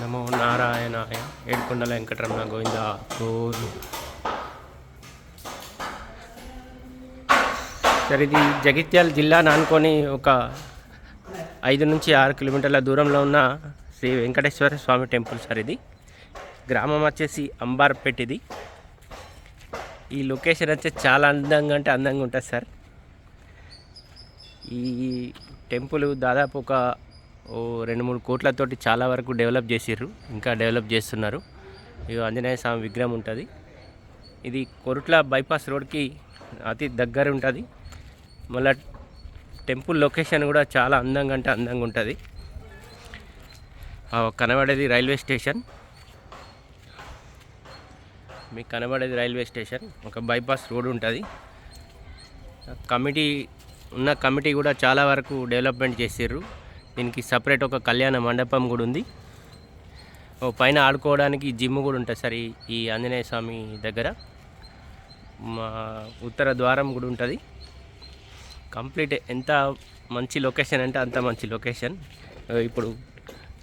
నమో నారాయణాయ. ఏడుకొండల వెంకటరమణ గోవింద. గోరు సరే ఇది జగిత్యాల జిల్లాను నానుకొని ఒక ఐదు నుంచి ఆరు కిలోమీటర్ల దూరంలో ఉన్న శ్రీ వెంకటేశ్వర స్వామి టెంపుల్ సార్ ఇది గ్రామం వచ్చేసి అంబార్పేట్ ఇది ఈ లొకేషన్ వచ్చేసి చాలా అందంగా అంటే అందంగా ఉంటుంది సార్. ఈ టెంపుల్ దాదాపు ఒక ఓ రెండు మూడు కోట్లతోటి చాలా వరకు డెవలప్ చేసిర్రు ఇంకా డెవలప్ చేస్తున్నారు. ఇక ఆంజనేయ స్వామి విగ్రహం ఉంటుంది. ఇది కొరుట్ల బైపాస్ రోడ్కి అతి దగ్గర ఉంటుంది. మళ్ళా టెంపుల్ లొకేషన్ కూడా చాలా అందంగా అంటే అందంగా ఉంటుంది. కనబడేది రైల్వే స్టేషన్. మీకు కనబడేది రైల్వే స్టేషన్ ఒక బైపాస్ రోడ్ ఉంటుంది. కమిటీ ఉన్న కమిటీ కూడా చాలా వరకు డెవలప్మెంట్ చేసిర్రు. దీనికి సపరేట్ ఒక కళ్యాణ మండపం కూడా ఉంది. ఓ పైన ఆడుకోవడానికి జిమ్ కూడా ఉంటుంది సార్ ఈ ఆంజనేయ స్వామి దగ్గర. మా ఉత్తర ద్వారం కూడా ఉంటుంది. కంప్లీట్ ఎంత మంచి లొకేషన్ అంటే అంత మంచి లొకేషన్ ఇప్పుడు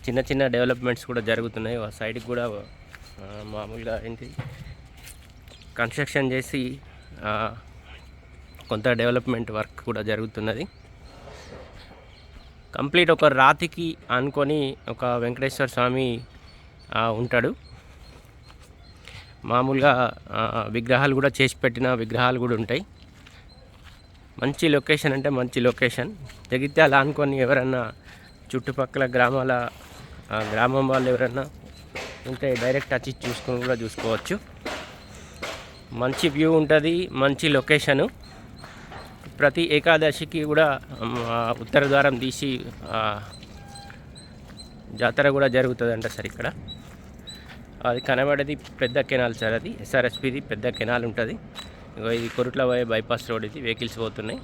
చిన్న చిన్న డెవలప్మెంట్స్ కూడా జరుగుతున్నాయి. ఆ సైడ్కి కూడా మామూలుగా ఏంటి? కన్స్ట్రక్షన్ చేసి కొంత డెవలప్మెంట్ వర్క్ కూడా జరుగుతున్నది. కంప్లీట్ ఒక రాతికి అనుకొని ఒక వెంకటేశ్వర స్వామి ఉంటాడు. మామూలుగా విగ్రహాలు కూడా చేసి పెట్టిన విగ్రహాలు కూడా ఉంటాయి. మంచి లొకేషన్ అంటే మంచి లొకేషన్. జగిత్యాల అనుకొని ఎవరన్నా చుట్టుపక్కల గ్రామాల గ్రామం వాళ్ళు ఎవరన్నా ఉంటే డైరెక్ట్ వచ్చి చూసుకొని కూడా చూసుకోవచ్చు. మంచి వ్యూ ఉంటుంది మంచి లొకేషను. ప్రతి ఏకాదశికి కూడా ఉత్తర ద్వారం తీసి జాతర కూడా జరుగుతుంది అంట సార్ ఇక్కడ. అది కనబడేది పెద్ద కెనాల్ సార్ అది ఎస్ఆర్ఎస్పిది పెద్ద కెనాల్ ఉంటుంది. ఇది కొరుట్ల పోయే బైపాస్ రోడ్ ఇది వెహికల్స్ పోతున్నాయి.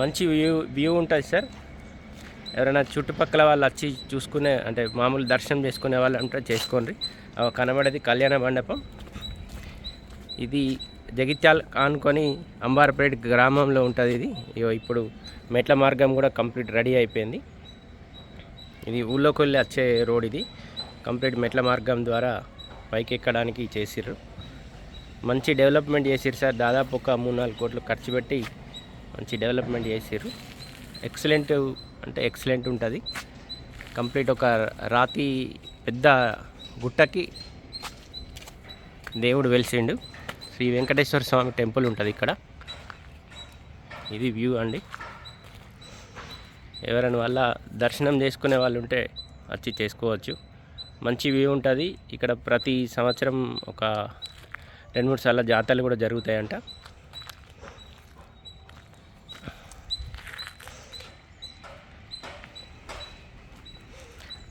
మంచి వ్యూ వ్యూ ఉంటుంది సార్. ఎవరైనా చుట్టుపక్కల వాళ్ళు వచ్చి చూసుకునే అంటే మామూలు దర్శనం చేసుకునే వాళ్ళు అంటే చేసుకోండి. కనబడేది కళ్యాణ మండపం. ఇది జగిత్యాల్ ఆనుకొని అంబార్పేట్ గ్రామంలో ఉంటుంది ఇది. ఇగో ఇప్పుడు మెట్ల మార్గం కూడా కంప్లీట్ రెడీ అయిపోయింది. ఇది ఊళ్ళోకి వెళ్ళి వచ్చే రోడ్ ఇది. కంప్లీట్ మెట్ల మార్గం ద్వారా పైకి ఎక్కడానికి చేసిర్రు. మంచి డెవలప్మెంట్ చేసిర్రు సార్. దాదాపు ఒక మూడు నాలుగు కోట్లు ఖర్చు పెట్టి మంచి డెవలప్మెంట్ చేసిర్రు. ఎక్సలెంట్ అంటే ఎక్సలెంట్ ఉంటుంది. కంప్లీట్ ఒక రాతి పెద్ద గుట్టకి దేవుడు వెలిసిండు. శ్రీ వెంకటేశ్వర స్వామి టెంపుల్ ఉంటుంది ఇక్కడ. ఇది వ్యూ అండి. ఎవరైనా వల్ల దర్శనం చేసుకునే వాళ్ళు ఉంటే వచ్చి చేసుకోవచ్చు. మంచి వ్యూ ఉంటుంది. ఇక్కడ ప్రతి సంవత్సరం ఒక రెండు మూడు సార్ల జాతరలు కూడా జరుగుతాయంట.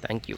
Thank you